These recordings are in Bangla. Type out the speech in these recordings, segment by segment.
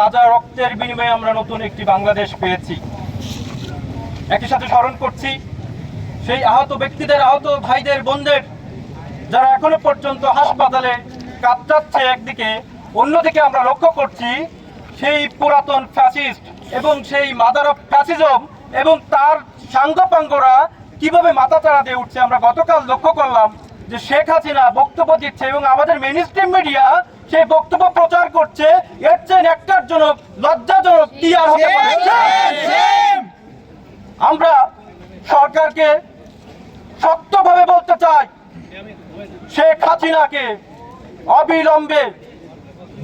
তাজা রক্তের বিনিময়ে আমরা নতুন একটি বাংলাদেশ পেয়েছি। একই সাথে স্মরণ করছি, সেই আহত ব্যক্তিদের, আহত ভাইদের, বোনদের, যারা এখনও পর্যন্ত হাসপাতালে কাতরাচ্ছে একদিকে, অন্যদিকে আমরা লক্ষ্য করছি সেই পুরাতন ফ্যাসিস্ট এবং সেই মাদার অফ ফ্যাসিজম এবং তার সাঙ্গপাঙ্গরা কীভাবে মাথাচাড়া দিয়ে উঠছে আমরা গতকাল লক্ষ্য করলাম। যে শেখ হাসিনা বক্তব্য দিচ্ছে এবং আমাদের মেন স্ট্রিম মিডিয়া সেই বক্তব্য প্রচার করছে এর চেয়ে একটারজনক লজ্জাজনক কি আর হতে পারে। আমরা সরকারকে শক্তভাবে বলতে চাই শেখ হাসিনাকে অবিলম্বে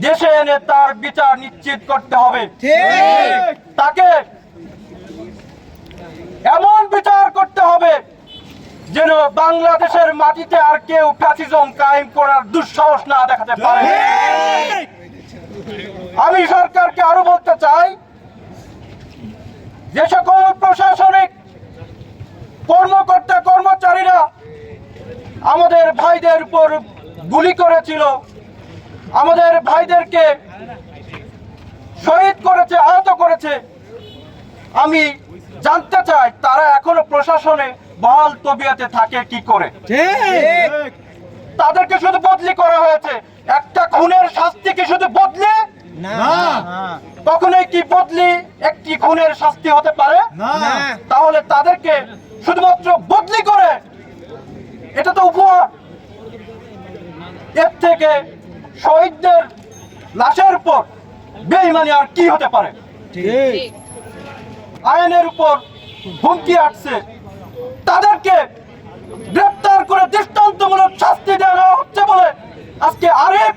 দেশে এনে তার বিচার নিশ্চিত করতে হবে। তাকে এমন বিচার করতে হবে যেন বাংলাদেশের মাটিতে আর কেউ ফ্যাসিজম কায়েম করার দুঃসাহস না দেখাতে পারে। আমি সরকারকে আরও বলতে চাই, যে সকল প্রশাসনিক কর্মকর্তা, কর্মচারীরা আমাদের ভাইদের উপর গুলি করেছিল, আমাদের ভাইদেরকে শহীদ করেছে, আহত করেছে, আমি জানতে চাই তারা এখনও প্রশাসনে বহাল তবিয়াতে থাকে কি করে? তাদেরকে শুধু বদলি করা হয়েছে। একটা খুনের শাস্তি কি শুধু বদলি? কখনোই কি বদলি একটি খুনের শাস্তি হতে পারে? তাহলে তাদেরকে শুধুমাত্র বদলি করে এটা তো উপহার। এর থেকে শহীদদের লাশের উপর বেইমানি আর কি হতে পারে? আইনের উপর হুমকি আসছে। তাদেরকে গ্রেপ্তার করে দৃষ্টান্তমূলক শাস্তি দেওয়া হচ্ছে বলে আজকে আরেফ,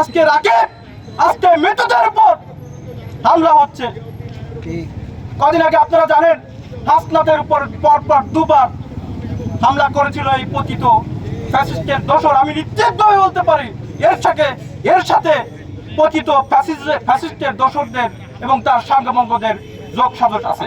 আজকে রাকেব, আজকে মৃতদের উপর হামলা হচ্ছে। কদিন আগে আপনারা জানেন হাসনাতের উপর পরপর দুবার হামলা করেছিল এই পতিত ফ্যাসিস্টের দোষর। আমি নিশ্চিতভাবে বলতে পারি, এর সাথে এর সাথে পতিত ফ্যাসিস্টের দোষরদের এবং তার সাঙ্গমঙ্গদের যোগ সাজস আছে।